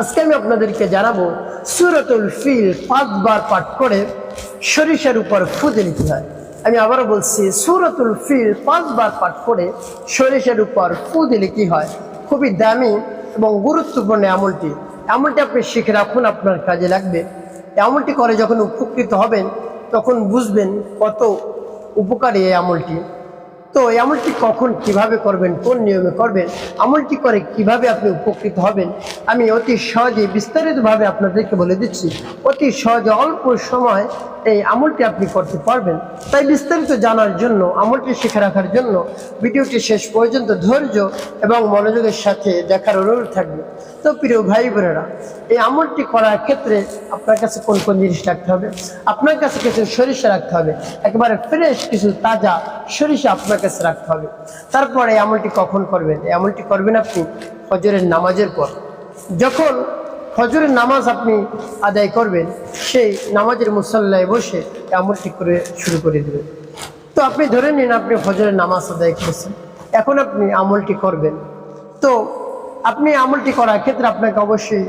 আজকে আমি আপনাদেরকে জানাব সুরতুল ফিল পাঁচবার পাঠ করে সরিষার উপর ফুদে নিতে হয়। আমি আবারও বলছি, সুরতুল ফিল পাঁচবার পাঠ করে সরিষার উপর ফু দিলে কি হয়। খুবই দামি এবং গুরুত্বপূর্ণ আমলটি। এমনটি আপনি শিখে রাখুন, আপনার কাজে লাগবে। এমনটি করে যখন উপকৃত হবেন, তখন বুঝবেন কত উপকারী এই আমলটি। তো এই আমলটি কখন কীভাবে করবেন, কোন নিয়মে করবেন, আমলটি করে কীভাবে আপনি উপকৃত হবেন, আমি অতি সহজে বিস্তারিতভাবে আপনাদেরকে বলে দিচ্ছি। অতি সহজে অল্প সময় এই আমলটি আপনি করতে পারবেন। তাই বিস্তারিত জানার জন্য, আমলটি শিখে রাখার জন্য ভিডিওটি শেষ পর্যন্ত ধৈর্য এবং মনোযোগের সাথে দেখার অনুরোধ থাকবে। তো প্রিয় ভাই বোনেরা, এই আমলটি করার ক্ষেত্রে আপনার কাছে কোন কোন জিনিস রাখতে হবে? আপনার কাছে কিছু সরিষা রাখতে হবে। একেবারে ফ্রেশ কিছু তাজা সরিষা আপনার কাছে রাখতে হবে। তারপরে এই আমলটি কখন করবেন? এই আমলটি করবেন আপনি ফজরের নামাজের পর। যখন ফজরের নামাজ আপনি আদায় করবেন, সেই নামাজের মুসল্লায় বসে আমলটি করে শুরু করে দেবেন। তো আপনি ধরে নিন, আপনি ফজরের নামাজ আদায় করেছেন, এখন আপনি আমলটি করবেন। তো আপনি আমলটি করার ক্ষেত্রে আপনাকে অবশ্যই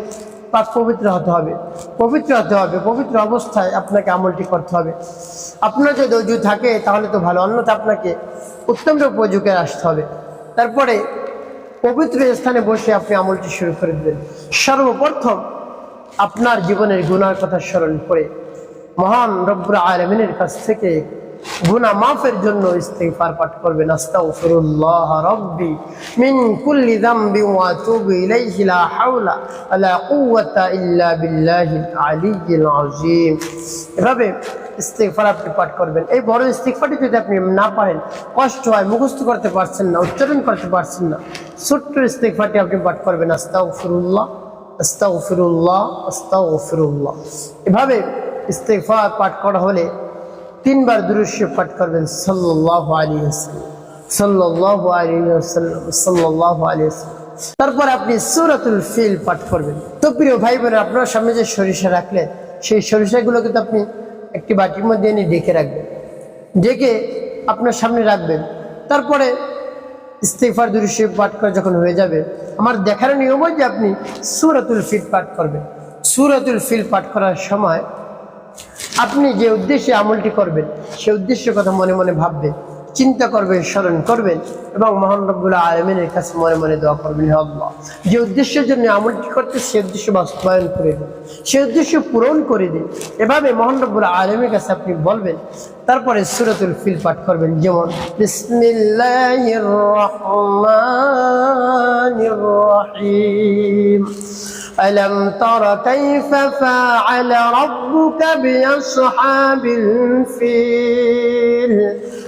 পাক পবিত্র হতে হবে, পবিত্র হতে হবে, পবিত্র অবস্থায় আপনাকে আমলটি করতে হবে। আপনার যদি অজু থাকে, তাহলে তো ভালো অন্যথা আপনাকে উত্তম অজুকে আসতে হবে। তারপরে পবিত্র স্থানে বসে আপনি আমলটি শুরু করে দেবেন। সর্বপ্রথম আপনার জীবনের গুণার কথা স্মরণ করে মহান রব্বুর আলমিনের কাছ থেকে গুনা মাফের জন্য ইস্তেগফার পাঠ করবেন। ওয়া ইল্লা এভাবে ইস্তেগফার আপনি পাঠ করবেন। এই বড় ইস্তেগফারটি যদি আপনি না পারেন, কষ্ট হয়, মুখস্থ করতে পারছেন না, উচ্চারণ করতে পারছেন না, ছোট্ট ইস্তেগফারটি আপনি পাঠ করবেন। আস্তাগফিরুল্লাহ আস্তাগফিরুল্লাহ আস্তাগফিরুল্লাহ। এভাবে ইস্তেগফার পাঠ করা হলে তিনবার দুরুশ্য পাঠ করবেন সাল্লাহ আলী সাল্লাহ আলী সাল্লাহ আলী তারপর আপনি সুরাতুল ফিল পাঠ করবেন। তো প্রিয় ভাই বোনের আপনার সামনে যে সরিষা রাখলেন, সেই সরিষাগুলো কিন্তু আপনি একটি বাটির মধ্যে এনে ডেকে রাখবেন। ডেকে আপনার সামনে রাখবেন। তারপরে ইস্তেফার দুরুশ্য পাঠ করে যখন হয়ে যাবে, আমার দেখার নিয়ম যে আপনি সুরাতুল ফিল পাঠ করবেন। সুরাতুল ফিল পাঠ করার সময় আপনি যে উদ্দেশ্যে আমলটি করবেন সে উদ্দেশ্যের কথা মনে মনে ভাববেন। চিন্তা করবেন স্মরণ করবেন এবং মহান রব্বুল্লাহ আলমিনের কাছে মনে মনে দোয়া করবেন হে আল্লাহ যে উদ্দেশ্যের জন্য আমলটি করতে সে উদ্দেশ্য বাস্তবায়ন করে দিন সে উদ্দেশ্য পূরণ করে দিন এভাবে মহান রব্বুল্লাহ আলমের কাছে আপনি বলবেন তারপরে সুরতুল ফিল পাঠ করবেন যেমন বিসমিল্লাহির রহমানির রহিম ألم تر كيف فعل ربك بأصحاب الفيل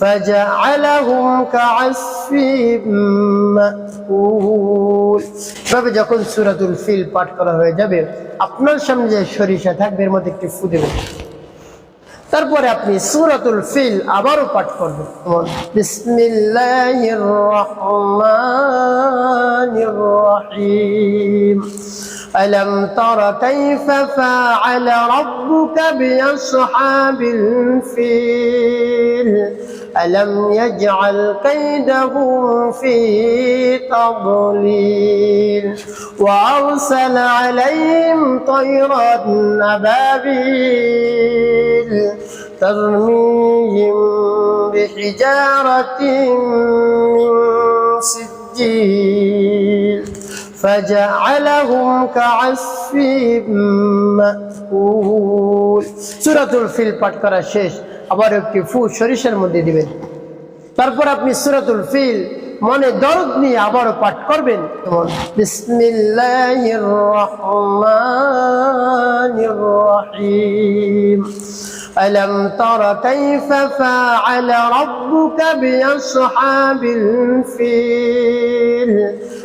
فجعلهم كعصف مأكول তবে যখন সুরাতুল ফিল পাঠ করা হয়ে যাবে আপনার সামনে যে সরিষা থাকবে এর মধ্যে একটি ফু দেবেন তারপরে আপনি সুরাতুল ফিল আবারও পাঠ করবেন যেমন বিসমিল্লাহির রহমানির রহিম ألم تر كيف فعل ربك بأصحاب الفيل ألم يجعل كيدهم في تضليل وأرسل عليهم طيرا أبابيل ترميهم بحجارة من سجيل فجعلهم كعصف مأكول সুরাতুল ফিল পাঠ করা শেষ আবার একটি ফু সরিষার মধ্যে দিবেন তারপর আপনি সুরাতুল ফিল মনে দরদ নিয়ে আবারও পাঠ করবেন যেমন বিসমিল্লাহির রহমানির রহিম ألم تر كيف فعل ربك بأصحاب الفيل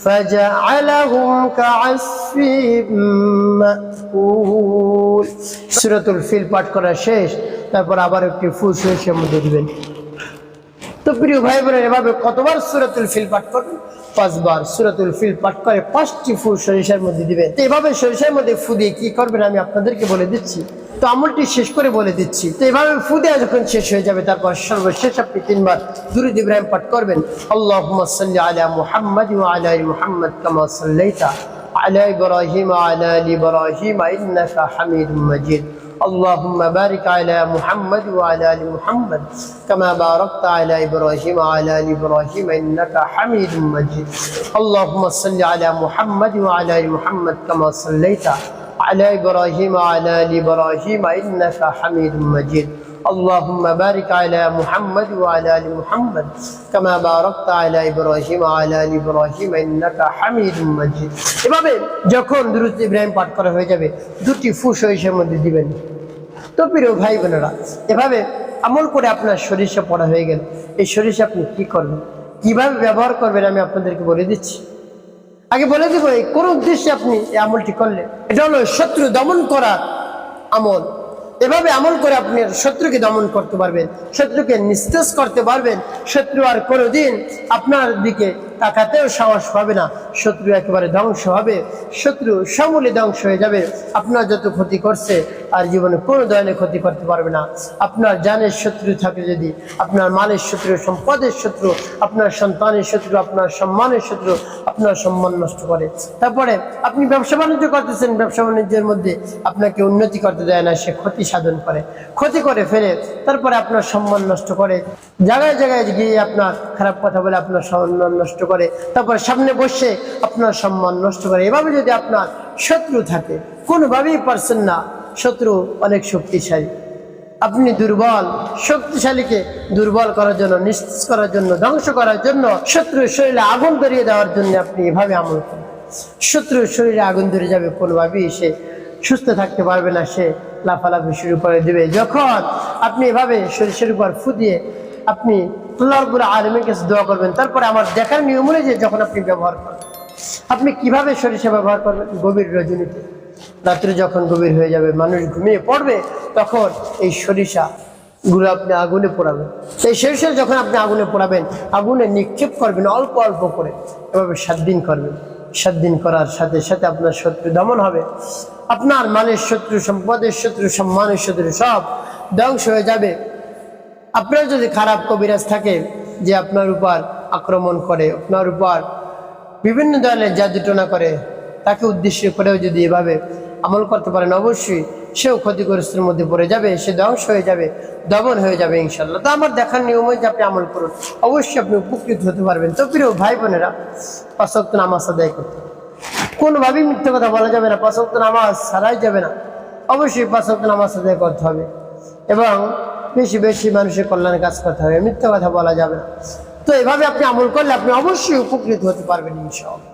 فجعلهم كعصف مأكول সুরাতুল ফিল পাঠ করা শেষ তারপর আবার একটি ফুল সরিষার মধ্যে দিবেন তো প্রিয় ভাই বোনের এভাবে কতবার সুরাতুল ফিল পাঠ করবেন পাঁচবার সুরাতুল ফিল পাঠ করে পাঁচটি ফুল সরিষার মধ্যে দিবেন তো এভাবে সরিষার মধ্যে ফু দিয়ে কি করবেন আমি আপনাদেরকে বলে দিচ্ছি তো আমলটি শেষ করে বলে দিচ্ছি তো এভাবে ফু দেওয়া যখন শেষ হয়ে যাবে তারপর সর্বশেষ আপনি তিনবার দুরুদ ইব্রাহিম পাঠ করবেন আল্লাহ সাল্লি আলা মুহাম্মদ ওয়া আলা আলি মুহাম্মদ কামা সাল্লাইতা على إبراهيم وعلى آل إبراهيم إنك حميد مجيد اللهم بارك على محمد وعلى آل محمد كما باركت على إبراهيم وعلى آل إبراهيم إنك حميد مجيد اللهم صل على محمد وعلى آل محمد كما صليت على إبراهيم وعلى آل إبراهيم إنك حميد مجيد اللهم بارك على محمد وعلى ال محمد كما باركت على ابراهيم وعلى ال ابراهيم انك حميد مجيد এভাবে যখন দুরূদ ইব্রাহিম পাঠ করা হয়ে যাবে দুটি ফুস সরিষার মধ্যে দিবেন তো প্রিয় ভাই বোনেরা এভাবে আমল করে আপনার সরিষা পড়া হয়ে গেল এই সরিষা আপনি কি করবেন কিভাবে ব্যবহার করবেন আমি আপনাদেরকে বলে দিচ্ছি আগে বলে দেবো, এই কোন উদ্দেশ্যে আপনি এই আমলটি করলেন? এটা হলো শত্রু দমন করা আমল। এভাবে আমল করে আপনি শত্রুকে দমন করতে পারবেন, শত্রুকে নিস্তেজ করতে পারবেন। শত্রু আর কোনোদিন আপনার দিকে তাকাতেও সাহস পাবে না। শত্রু একেবারে ধ্বংস হবে। শত্রু সমূলে ধ্বংস হয়ে যাবে। আপনার যত ক্ষতি করছে, আর জীবনে কোনো ধরনের ক্ষতি করতে পারবে না। আপনার জানের শত্রু থাকে যদি, আপনার মালের শত্রু, সম্পদের শত্রু, আপনার সন্তানের শত্রু, আপনার সম্মানের শত্রু, আপনার সম্মান নষ্ট করে। তারপরে আপনি ব্যবসা বাণিজ্য করতেছেন, ব্যবসা বাণিজ্যের মধ্যে আপনাকে উন্নতি করতে দেয় না, সে ক্ষতি সাধন করে। ক্ষতি করে ফেলে, তারপরে আপনার সম্মান নষ্ট করে। জায়গায় জায়গায় গিয়ে আপনার খারাপ কথা বলে আপনার সম্মান নষ্ট করে, তারপর সামনে বসে আপনার সম্মান নষ্ট করে। এভাবে যদি আপনার শত্রু থাকে, কোনোভাবেই পারছেন না, শত্রু অনেক শক্তিশালী। আপনি দুর্বল, শক্তিশালীকে দুর্বল করার জন্য নিশ্চিত করার জন্য, ধ্বংস করার জন্য, শত্রুর শরীরে আগুন ধরিয়ে দেওয়ার জন্য আপনি এভাবে আমল করেন। শত্রুর শরীরে আগুন ধরে যাবে, কোনোভাবেই সে সুস্থ থাকতে পারবে না, সে লাফালাফি শুরু করে দেবে। যখন আপনি এভাবে সরিষের উপর ফুদিয়ে আপনি আল্লাহর পুরো আলমের কাছে দোয়া করবেন। তারপরে আমার দেখার নিয়ম অনুযায়ী যখন আপনি ব্যবহার করবেন আপনি কীভাবে সরিষা ব্যবহার করবেন? গভীর রজনীতে। রাত্রে যখন গভীর হয়ে যাবে, মানুষ ঘুমিয়ে পড়বে, তখন এই সরিষা গুলো আপনি আগুনে পোড়াবেন। সেই সরিষা যখন আপনি আগুনে পোড়াবেন, আগুনে নিক্ষেপ করবেন, অল্প অল্প করে। এভাবে সাত দিন করবেন। সাত দিন করার সাথে সাথে আপনার শত্রু দমন হবে। আপনার মানের শত্রু, সম্পদের শত্রু, সম্মানের শত্রু সব ধ্বংস হয়ে যাবে। আপনার যদি খারাপ কবিরাজ থাকে যে আপনার উপর আক্রমণ করে, আপনার উপর বিভিন্ন ধরনের জাদুটনা করে, তাকে উদ্দেশ্য করেও যদি এভাবে আমল করতে পারেন, অবশ্যই সেও ক্ষতিগ্রস্তের মধ্যে পড়ে যাবে, সে ধ্বংস হয়ে যাবে, দমন হয়ে যাবে ইনশাল্লাহ তো আমার দেখার নিয়ম যে আপনি আমল করুন। অবশ্যই আপনি উপকৃত হতে পারবেন। তো প্রিয় ভাই বোনেরা পাশক্ত নামাজ আদায় করতে কোনোভাবেই মিথ্যে কথা বলা যাবে না। পাশক্ত নামাজ ছাড়াই যাবে না। অবশ্যই পাশক্ত নামাজ আদায় করতে হবে। এবং বেশি বেশি মানুষের কল্যাণে কাজ করতে হবে। মিথ্যা কথা বলা যাবে তো এভাবে আপনি আমল করলে আপনি অবশ্যই উপকৃত হতে পারবেন ইনশাআল্লাহ।